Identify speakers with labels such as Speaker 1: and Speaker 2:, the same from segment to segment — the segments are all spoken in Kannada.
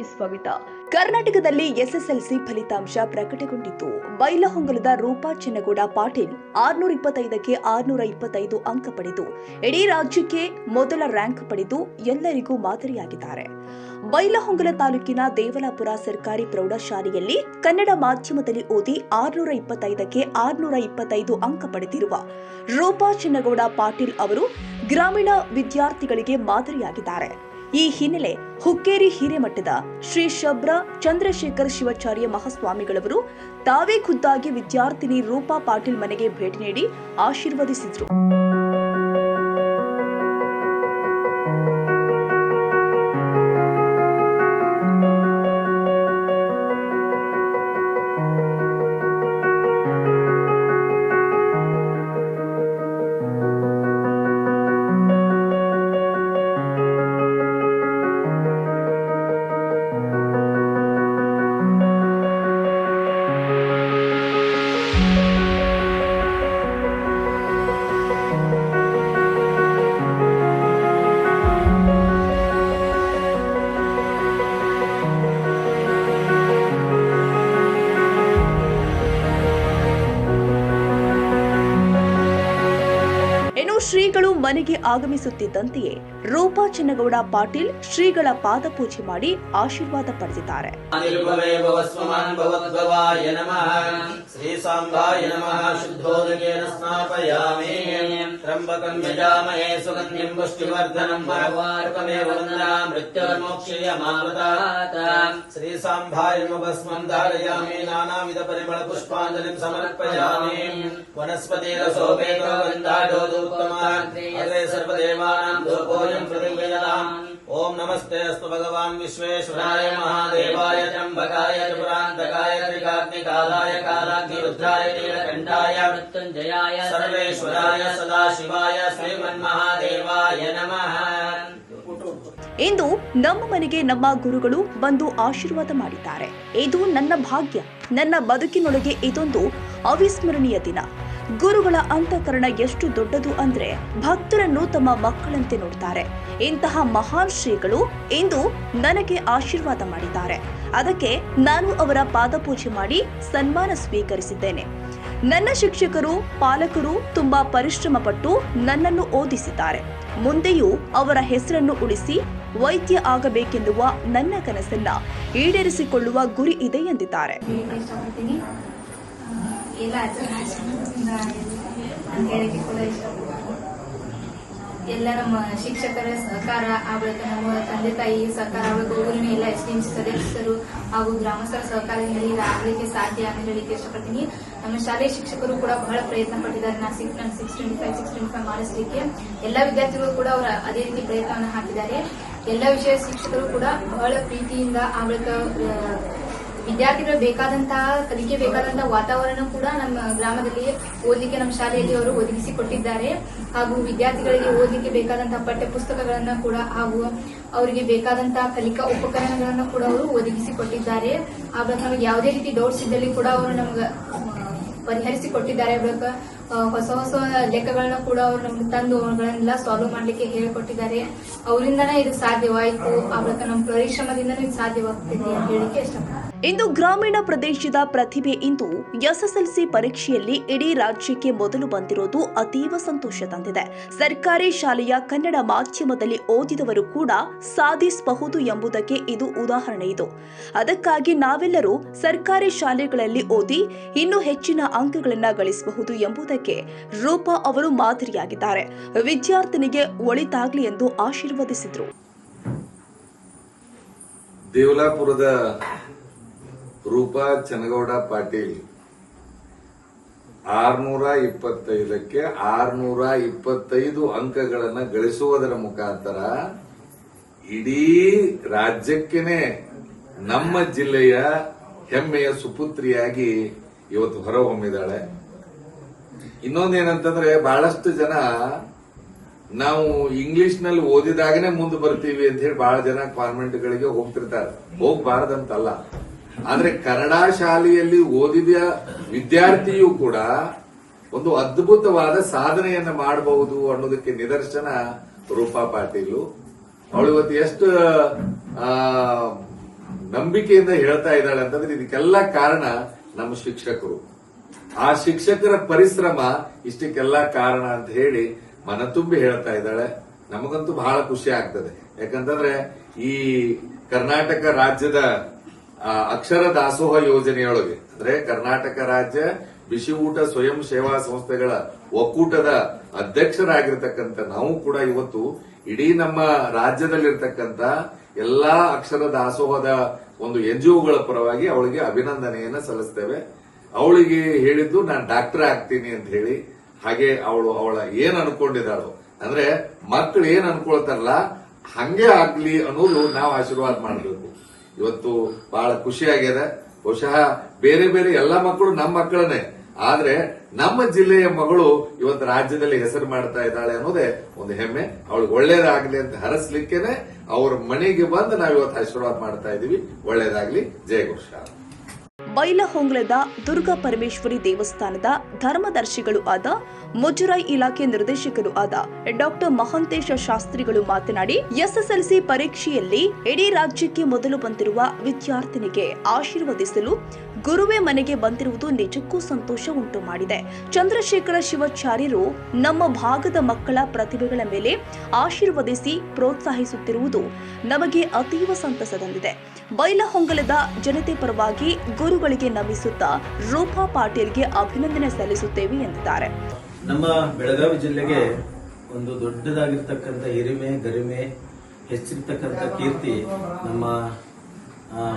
Speaker 1: ವಾಹಿನಿಗೆ ಸ್ವಾಗತ ಕರ್ನಾಟಕದಲ್ಲಿ ಎಸ್ಎಸ್ಎಲ್ಸಿ ಫಲಿತಾಂಶ ಪ್ರಕಟಗೊಂಡಿತ್ತು. ಬೈಲಹೊಂಗಲದ ರೂಪಾ ಚೆನ್ನಗೌಡ ಪಾಟೀಲ್ ಆರ್ನೂರ ಇಪ್ಪತ್ತೈದಕ್ಕೆ ಆರ್ನೂರ ಇಪ್ಪತ್ತೈದು ಅಂಕ ಪಡೆದು, ಇಡೀ ರಾಜ್ಯಕ್ಕೆ ಮೊದಲ ರ್ಯಾಂಕ್ ಪಡೆದು ಎಲ್ಲರಿಗೂ ಮಾದರಿಯಾಗಿದ್ದಾರೆ. ಬೈಲಹೊಂಗಲ ತಾಲೂಕಿನ ದೇವಲಾಪುರ ಸರ್ಕಾರಿ ಪ್ರೌಢಶಾಲೆಯಲ್ಲಿ ಕನ್ನಡ ಮಾಧ್ಯಮದಲ್ಲಿ ಓದಿ ಆರ್ನೂರ ಇಪ್ಪತ್ತೈದಕ್ಕೆ ಆರ್ನೂರ ಇಪ್ಪತ್ತೈದು ಅಂಕ ಪಡೆದಿರುವ ರೂಪಾ ಚೆನ್ನಗೌಡ ಪಾಟೀಲ್ ಅವರು ಗ್ರಾಮೀಣ ವಿದ್ಯಾರ್ಥಿಗಳಿಗೆ ಮಾದರಿಯಾಗಿದ್ದಾರೆ. ಈ ಹಿನ್ನೆಲೆ ಹುಕ್ಕೇರಿ ಹಿರೇಮಠದ ಶ್ರೀ ಶಬ್ರ ಚಂದ್ರಶೇಖರ್ ಶಿವಾಚಾರ್ಯ ಮಹಾಸ್ವಾಮಿಗಳವರು ತಾವೇ ಖುದ್ದಾಗಿ ವಿದ್ಯಾರ್ಥಿನಿ ರೂಪಾ ಪಾಟೀಲ್ ಮನೆಗೆ ಭೇಟಿ ನೀಡಿ ಆಶೀರ್ವದಿಸಿದ್ರು. ಮನೆಗೆ ಆಗಮಿಸುತ್ತಿದ್ದಂತೆಯೇ ರೂಪಾ ಚನ್ನಗೌಡ ಪಾಟೀಲ್ ಶ್ರೀಗಳ ಪಾದಪೂಜೆ ಮಾಡಿ ಆಶೀರ್ವಾದ ಪಡೆದಿದ್ದಾರೆ.
Speaker 2: ಶ್ರೀ ಭಸ್ಮಂ ಧಾರಯಾಮಿ. ಪರಿಮಳ ಪುಷ್ಪಾಂಜಲಿಂ ಸಮರ್ಪಯಾಮಿ. ವನಸ್ಪತಿರಸೋಪೇತೋ ಗಂಧಾಢೋದೂತ್ತಮ ಓಂ ನಮಸ್ತೆ ಅಸ್ತು ಭಗವಾನ್ ವಿಶ್ವೇಶ್ವರಾಯ ಮಹಾದೇವಾಯ ಚುರಾಂತಕಾಯ ತ್ರಿಪುರಾಂತಕಾಯ ತ್ರಿಕಾಗ್ನಿಕಾಲಾಯ ಕಾಲಾಗ್ನಿರುದ್ರಾಯ ನೀಲಕಂಠಾಯ
Speaker 3: ಮೃತ್ಯುಂಜಯಾಯ
Speaker 2: ಸರ್ವೇಶ್ವರಾಯ ಸದಾಶಿವಾಯ ಶ್ರೀಮನ್ಮಹಾದೇವಾಯ ನಮಃ
Speaker 1: ಇಂದು ನಮ್ಮ ಮನೆಗೆ ನಮ್ಮ ಗುರುಗಳು ಬಂದು ಆಶೀರ್ವಾದ ಮಾಡಿದ್ದಾರೆ. ಇದು ನನ್ನ ಭಾಗ್ಯ. ನನ್ನ ಬದುಕಿನೊಳಗೆ ಇದೊಂದು ಅವಿಸ್ಮರಣೀಯ ದಿನ. ಗುರುಗಳ ಅಂತಃಕರಣ ಎಷ್ಟು ದೊಡ್ಡದು ಅಂದ್ರೆ ಭಕ್ತರನ್ನು ತಮ್ಮ ಮಕ್ಕಳಂತೆ ನೋಡ್ತಾರೆ. ಇಂತಹ ಮಹಾನ್ ಶ್ರೀಗಳು ಇಂದು ನನಗೆ ಆಶೀರ್ವಾದ ಮಾಡಿದ್ದಾರೆ. ಅದಕ್ಕೆ ನಾನು ಅವರ ಪಾದಪೂಜೆ ಮಾಡಿ ಸನ್ಮಾನ ಸ್ವೀಕರಿಸಿದ್ದೇನೆ. ನನ್ನ ಶಿಕ್ಷಕರು, ಪಾಲಕರು ತುಂಬಾ ಪರಿಶ್ರಮ ಪಟ್ಟು ನನ್ನನ್ನು ಓದಿಸಿದ್ದಾರೆ. ಮುಂದೆಯೂ ಅವರ ಹೆಸರನ್ನು ಉಳಿಸಿ ವೈದ್ಯ ಆಗಬೇಕೆನ್ನುವ ನನ್ನ ಕನಸನ್ನ ಈಡೇರಿಸಿಕೊಳ್ಳುವ ಗುರಿ ಇದೆ ಎಂದಿದ್ದಾರೆ.
Speaker 4: ಎಲ್ಲ ಹೇಳಕ್ಕೆ ಕೂಡ ಇಷ್ಟಪಡ್ತೀನಿ ಎಲ್ಲ ನಮ್ಮ ಶಿಕ್ಷಕರ ಸಹಕಾರ ಆಗಬೇಕು ನಮ್ಮ ತಂದೆ ತಾಯಿ ಸಹಕಾರ ಆಗಬೇಕು ಊರಿನ ಎಲ್ಲ ಎಸ್ ಡಿ ಸದಸ್ಯರು ಹಾಗೂ ಗ್ರಾಮಸ್ಥರ ಸಹಕಾರದಿಂದ ಇದು ಸಾಧ್ಯ ಅಂತ ಹೇಳಲಿಕ್ಕೆ ಇಷ್ಟಪಡ್ತೀನಿ. ನಮ್ಮ ಶಾಲೆಯ ಶಿಕ್ಷಕರು ಕೂಡ ಬಹಳ ಪ್ರಯತ್ನ ಪಟ್ಟಿದ್ದಾರೆ. ನಾ six six twenty five six twenty five ಮಾಡಿಸಲಿಕ್ಕೆ. ಎಲ್ಲ ವಿದ್ಯಾರ್ಥಿಗಳು ಕೂಡ ಅವರ ಅದೇ ರೀತಿ ಪ್ರಯತ್ನವನ್ನು ಹಾಕಿದ್ದಾರೆ. ಎಲ್ಲ ವಿಷಯ ಶಿಕ್ಷಕರು ಕೂಡ ಬಹಳ ಪ್ರೀತಿಯಿಂದ ಆ, ವಿದ್ಯಾರ್ಥಿಗಳು ಬೇಕಾದಂತಹ, ಕಲಿಕೆ ಬೇಕಾದಂತಹ ವಾತಾವರಣ ಕೂಡ ನಮ್ಮ ಗ್ರಾಮದಲ್ಲಿ ಓದಲಿಕ್ಕೆ ನಮ್ಮ ಶಾಲೆಯಲ್ಲಿ ಅವರು ಒದಗಿಸಿ ಕೊಟ್ಟಿದ್ದಾರೆ ಹಾಗೂ ವಿದ್ಯಾರ್ಥಿಗಳಿಗೆ ಓದಲಿಕ್ಕೆ ಬೇಕಾದಂತಹ ಪಠ್ಯ ಪುಸ್ತಕಗಳನ್ನ ಕೂಡ ಹಾಗೂ ಅವರಿಗೆ ಬೇಕಾದಂತಹ ಕಲಿಕಾ ಉಪಕರಣಗಳನ್ನು ಕೂಡ ಅವರು ಒದಗಿಸಿ ಕೊಟ್ಟಿದ್ದಾರೆ ಆ ನಮಗೆ ಯಾವುದೇ ರೀತಿ ಡೌಟ್ಸ್ ಇದ್ದಲ್ಲಿ ಕೂಡ ಅವರು ನಮ್ಗೆ ಪರಿಹರಿಸಿ ಕೊಟ್ಟಿದ್ದಾರೆ ಬಳಿಕ ಹೊಸ ಹೊಸ ಲೆಕ್ಕಗಳನ್ನ ಕೂಡ ಅವರು ನಮ್ಗೆ ತಂದು ಅವುಗಳನ್ನೆಲ್ಲ ಸಾಲ್ವ್ ಮಾಡ್ಲಿಕ್ಕೆ ಹೇಳಿಕೊಟ್ಟಿದ್ದಾರೆ. ಅವರಿಂದನೇ ಇದು ಸಾಧ್ಯವಾಯಿತು. ಆ ಬಳಿಕ ನಮ್ಮ ಪರಿಶ್ರಮದಿಂದನೇ ಇದು ಸಾಧ್ಯವಾಗ್ತಿದೆ ಅಂತ ಹೇಳಿಕೆ ಇಷ್ಟಪಡ್ತೀನಿ.
Speaker 1: ಇಂದು ಗ್ರಾಮೀಣ ಪ್ರದೇಶದ ಪ್ರತಿಭೆ ಇಂದು ಎಸ್ಎಸ್ಎಲ್ಸಿ ಪರೀಕ್ಷೆಯಲ್ಲಿ ಇಡೀ ರಾಜ್ಯಕ್ಕೆ ಮೊದಲು ಬಂದಿರೋದು ಅತೀವ ಸಂತೋಷ ತಂದಿದೆ. ಸರ್ಕಾರಿ ಶಾಲೆಯ ಕನ್ನಡ ಮಾಧ್ಯಮದಲ್ಲಿ ಓದಿದವರು ಕೂಡ ಸಾಧಿಸಬಹುದು ಎಂಬುದಕ್ಕೆ ಇದು ಉದಾಹರಣೆ ಇದು. ಅದಕ್ಕಾಗಿ ನಾವೆಲ್ಲರೂ ಸರ್ಕಾರಿ ಶಾಲೆಗಳಲ್ಲಿ ಓದಿ ಇನ್ನೂ ಹೆಚ್ಚಿನ ಅಂಕಗಳನ್ನು ಗಳಿಸಬಹುದು ಎಂಬುದಕ್ಕೆ ರೂಪಾ ಅವರು ಮಾದರಿಯಾಗಿದ್ದಾರೆ. ವಿದ್ಯಾರ್ಥಿನಿಗೆ ಒಳಿತಾಗ್ಲಿ ಎಂದು ಆಶೀರ್ವದಿಸಿದರು.
Speaker 5: ದೇವಲಾಪುರದ ರೂಪಾ ಚನಗೌಡ ಪಾಟೀಲ್. ಆರ್ನೂರ ಇಪ್ಪತ್ತೈದಕ್ಕೆ ಆರ್ನೂರ ಇಪ್ಪತ್ತೈದು ಅಂಕಗಳನ್ನ ಗಳಿಸುವುದರ ಮುಖಾಂತರ ಇಡೀ ರಾಜ್ಯಕ್ಕೇನೆ ನಮ್ಮ ಜಿಲ್ಲೆಯ ಹೆಮ್ಮೆಯ ಸುಪುತ್ರಿಯಾಗಿ ಇವತ್ತು ಹೊರಹೊಮ್ಮಿದ್ದಾಳೆ ಇನ್ನೊಂದೇನಂತಂದ್ರೆ ಬಹಳಷ್ಟು ಜನ ನಾವು ಇಂಗ್ಲಿಷ್ನಲ್ಲಿ ಓದಿದಾಗನೇ ಮುಂದೆ ಬರ್ತೀವಿ ಅಂತ ಹೇಳಿ ಬಹಳ ಜನ ಕಾನ್ವೆಂಟ್ ಗಳಿಗೆ ಹೋಗ್ತಿರ್ತಾರೆ. ಹೋಗ್ಬಾರ್ದಂತಲ್ಲ. ಆದ್ರೆ ಕನ್ನಡ ಶಾಲೆಯಲ್ಲಿ ಓದಿದ ವಿದ್ಯಾರ್ಥಿಯು ಕೂಡ ಒಂದು ಅದ್ಭುತವಾದ ಸಾಧನೆಯನ್ನ ಮಾಡಬಹುದು ಅನ್ನೋದಕ್ಕೆ ನಿದರ್ಶನ ರೂಪಾ ಪಾಟೀಲು. ಅವಳು ಇವತ್ತು ಎಷ್ಟು ನಂಬಿಕೆಯಿಂದ ಹೇಳ್ತಾ ಇದ್ದಾಳೆ ಅಂತಂದ್ರೆ ಇದಕ್ಕೆಲ್ಲ ಕಾರಣ ನಮ್ಮ ಶಿಕ್ಷಕರು. ಆ ಶಿಕ್ಷಕರ ಪರಿಶ್ರಮ ಇಷ್ಟಕ್ಕೆಲ್ಲ ಕಾರಣ ಅಂತ ಹೇಳಿ ಮನ ತುಂಬಿ ಹೇಳ್ತಾ ಇದ್ದಾಳೆ. ನಮಗಂತೂ ಬಹಳ ಖುಷಿ ಆಗ್ತದೆ. ಯಾಕಂತಂದ್ರೆ ಈ ಕರ್ನಾಟಕ ರಾಜ್ಯದ ಅಕ್ಷರ ದಾಸೋಹ ಯೋಜನೆಯೊಳಗೆ, ಅಂದ್ರೆ ಕರ್ನಾಟಕ ರಾಜ್ಯ ಬಿಸಿ ಊಟ ಸ್ವಯಂ ಸೇವಾ ಸಂಸ್ಥೆಗಳ ಒಕ್ಕೂಟದ ಅಧ್ಯಕ್ಷರಾಗಿರ್ತಕ್ಕಂಥ ನಾವು ಕೂಡ ಇವತ್ತು ಇಡೀ ನಮ್ಮ ರಾಜ್ಯದಲ್ಲಿರ್ತಕ್ಕಂಥ ಎಲ್ಲಾ ಅಕ್ಷರ ದಾಸೋಹದ ಒಂದು ಎನ್ಜಿಒಗಳ ಪರವಾಗಿ ಅವಳಿಗೆ ಅಭಿನಂದನೆಯನ್ನ ಸಲ್ಲಿಸ್ತೇವೆ. ಅವಳಿಗೆ ಹೇಳಿದ್ದು ನಾನು ಡಾಕ್ಟರ್ ಆಗ್ತೀನಿ ಅಂತ ಹೇಳಿ, ಹಾಗೆ ಅವಳು ಅವಳ ಏನ್ ಅನ್ಕೊಂಡಿದ್ದಾಳು, ಅಂದ್ರೆ ಮಕ್ಕಳು ಏನ್ ಅನ್ಕೊಳ್ತಾರಲ್ಲ, ಹಂಗೆ ಆಗ್ಲಿ ಅನ್ನೋದು ನಾವು ಆಶೀರ್ವಾದ ಮಾಡಬೇಕು. ಇವತ್ತು ಬಹಳ ಖುಷಿಯಾಗಿದೆ ಬಹುಶಃ ಬೇರೆ ಬೇರೆ ಎಲ್ಲ ಮಕ್ಕಳು ನಮ್ಮ ಮಕ್ಕಳನ್ನೇ. ಆದ್ರೆ ನಮ್ಮ ಜಿಲ್ಲೆಯ ಮಗಳು ಇವತ್ತು ರಾಜ್ಯದಲ್ಲಿ ಹೆಸರು ಮಾಡ್ತಾ ಇದ್ದಾಳೆ ಅನ್ನೋದೇ ಒಂದು ಹೆಮ್ಮೆ. ಅವಳಿಗೆ ಒಳ್ಳೇದಾಗ್ಲಿ ಅಂತ ಹರಸ್ಲಿಕ್ಕೆನೆ ಅವ್ರ ಮನೆಗೆ ಬಂದು ನಾವು ಇವತ್ತು ಆಶೀರ್ವಾದ ಮಾಡ್ತಾ ಇದೀವಿ ಒಳ್ಳೇದಾಗ್ಲಿ. ಜಯ ಘೋಷ.
Speaker 1: ಬೈಲಹೊಂಗ್ಲದ ದುರ್ಗಾ ಪರಮೇಶ್ವರಿ ದೇವಸ್ಥಾನದ ಧರ್ಮದರ್ಶಿಗಳು ಆದ ಮುಜರಾಯಿ ಇಲಾಖೆ ನಿರ್ದೇಶಕರು ಆದ ಡಾಕ್ಟರ್ ಮಹಾಂತೇಶ ಶಾಸ್ತ್ರಿಗಳು ಮಾತನಾಡಿ, ಎಸ್ಎಸ್ಎಲ್ಸಿ ಪರೀಕ್ಷೆಯಲ್ಲಿ ಇಡೀ ರಾಜ್ಯಕ್ಕೆ ಮೊದಲು ಬಂದಿರುವ ವಿದ್ಯಾರ್ಥಿನಿಗೆ ಆಶೀರ್ವದಿಸಲು ಗುರುವೇ ಮನೆಗೆ ಬಂದಿರುವುದು ನಿಜಕ್ಕೂ ಸಂತೋಷ ಉಂಟು ಮಾಡಿದೆ ಚಂದ್ರಶೇಖರ ಶಿವಾಚಾರ್ಯರು ನಮ್ಮ ಭಾಗದ ಮಕ್ಕಳ ಪ್ರತಿಭೆಗಳ ಮೇಲೆ ಆಶೀರ್ವದಿಸಿ ಪ್ರೋತ್ಸಾಹಿಸುತ್ತಿರುವುದು ನಮಗೆ ಅತೀವ ಸಂತಸ ತಂದಿದೆ ಬೈಲಹೊಂಗಲದ ಜನತೆ ಪರವಾಗಿ ಗುರುಗಳಿಗೆ ನಮಿಸುತ್ತಾ ರೂಪಾ ಪಾಟೀಲ್ಗೆ ಅಭಿನಂದನೆ ಸಲ್ಲಿಸುತ್ತೇವೆ ಎಂದಿದ್ದಾರೆ.
Speaker 2: ನಮ್ಮ ಬೆಳಗಾವಿ ಜಿಲ್ಲೆಗೆ ಒಂದು ದೊಡ್ಡದಾಗಿರ್ತಕ್ಕಂಥ ಹಿರಿಮೆ, ಗರಿಮೆ, ಹೆಚ್ಚಿರ್ತಕ್ಕಂಥ ಕೀರ್ತಿ ನಮ್ಮ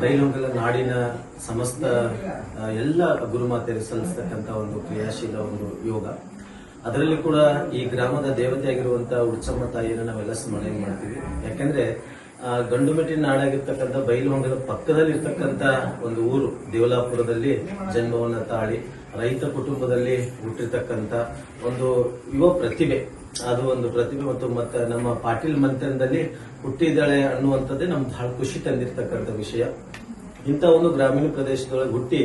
Speaker 2: ಬೈಲೊಂಗಲ ನಾಡಿನ ಸಮಸ್ತ ಎಲ್ಲ ಗುರುಮಾತೆಯರು ಸಲ್ಲಿಸ್ತಕ್ಕಂಥ ಒಂದು ಕ್ರಿಯಾಶೀಲ ಒಂದು ಯೋಗ. ಅದರಲ್ಲಿ ಕೂಡ ಈ ಗ್ರಾಮದ ದೇವತೆಯಾಗಿರುವಂತಹ ಉತ್ಸವ ತಾಯಿಯನ್ನು ನಾವೆಲ್ಲ ಸ್ಮರಣೆ ಮಾಡ್ತೀವಿ. ಯಾಕಂದ್ರೆ ಗಂಡುಮೆಟ್ಟಿನ ನಾಡಾಗಿರ್ತಕ್ಕಂಥ ಪಕ್ಕದಲ್ಲಿ ಪಕ್ಕದಲ್ಲಿರ್ತಕ್ಕಂಥ ಒಂದು ಊರು, ದೇವಲಾಪುರದಲ್ಲಿ ಜನ್ಮವನ್ನು ತಾಳಿ ರೈತ ಕುಟುಂಬದಲ್ಲಿ ಹುಟ್ಟಿರ್ತಕ್ಕಂಥ ಒಂದು ಯುವ ಪ್ರತಿಭೆ. ಅದು ಒಂದು ಪ್ರತಿಭೆ ಮತ್ತು ಮತ್ತೆ ನಮ್ಮ ಪಾಟೀಲ್ ಮಂತ್ರದಲ್ಲಿ ಹುಟ್ಟಿದ್ದಾಳೆ ಅನ್ನುವಂಥದ್ದೇ ನಮ್ಗೆ ಬಹಳ ಖುಷಿ ತಂದಿರ್ತಕ್ಕಂಥ ವಿಷಯ. ಇಂಥ ಒಂದು ಗ್ರಾಮೀಣ ಪ್ರದೇಶದೊಳಗೆ ಹುಟ್ಟಿ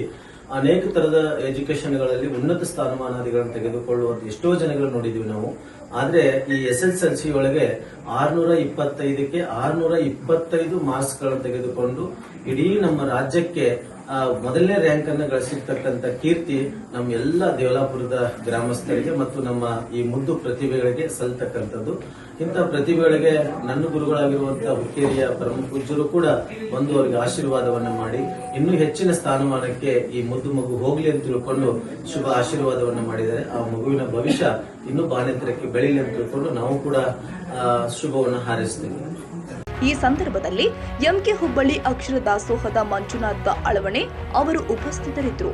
Speaker 2: ಅನೇಕ ತರದ ಎಜುಕೇಶನ್ಗಳಲ್ಲಿ ಉನ್ನತ ಸ್ಥಾನಮಾನಾದಿಗಳನ್ನು ತೆಗೆದುಕೊಳ್ಳುವಂತ ಎಷ್ಟೋ ಜನಗಳು ನೋಡಿದೀವಿ ನಾವು. ಆದ್ರೆ ಈ ಎಸ್ ಎಸ್ ಎಲ್ ಸಿ ಒಳಗೆ ಆರ್ನೂರ ಇಪ್ಪತ್ತೈದಕ್ಕೆ ಆರ್ನೂರ ಇಪ್ಪತ್ತೈದು ಮಾರ್ಕ್ಸ್ಗಳನ್ನು ತೆಗೆದುಕೊಂಡು ಇಡೀ ನಮ್ಮ ರಾಜ್ಯಕ್ಕೆ ಮೊದಲನೇ ರ್ಯಾಂಕ್ ಅನ್ನು ಗಳಿಸಿರ್ತಕ್ಕಂಥ ಕೀರ್ತಿ ನಮ್ಮ ಎಲ್ಲ ದೇವಲಾಪುರದ ಗ್ರಾಮಸ್ಥರಿಗೆ ಮತ್ತು ನಮ್ಮ ಈ ಮುದ್ದು ಪ್ರತಿಭೆಗಳಿಗೆ ಸಲ್ತಕ್ಕಂಥದ್ದು. ಇಂಥ ಪ್ರತಿಭೆಗಳಿಗೆ ನನ್ನ ಗುರುಗಳಾಗಿರುವಂತಹ ಹುಕ್ಕೇರಿಯ ಪರಮ ಪೂಜ್ಯರು ಕೂಡ ಬಂದು ಅವರಿಗೆ ಆಶೀರ್ವಾದವನ್ನು ಮಾಡಿ, ಇನ್ನೂ ಹೆಚ್ಚಿನ ಸ್ಥಾನಮಾನಕ್ಕೆ ಈ ಮುದ್ದು ಮಗು ಹೋಗ್ಲಿ ಅಂತ ತಿಳ್ಕೊಂಡು ಶುಭ ಆಶೀರ್ವಾದವನ್ನು ಮಾಡಿದ್ದಾರೆ. ಆ ಮಗುವಿನ ಭವಿಷ್ಯ ಇನ್ನೂ ಬಾನೆತ್ತರಕ್ಕೆ ಬೆಳೀಲಿ ಅಂತ ತಿಳ್ಕೊಂಡು ನಾವು ಕೂಡ ಶುಭವನ್ನ ಹಾರೈಸ್ತೇವೆ.
Speaker 1: ಈ ಸಂದರ್ಭದಲ್ಲಿ ಎಂಕೆ ಹುಬ್ಬಳ್ಳಿ ಅಕ್ಷರ ದಾಸೋಹದ ಮಂಜುನಾಥ ಅಳವಣೆ ಅವರು ಉಪಸ್ಥಿತರಿದ್ದರು.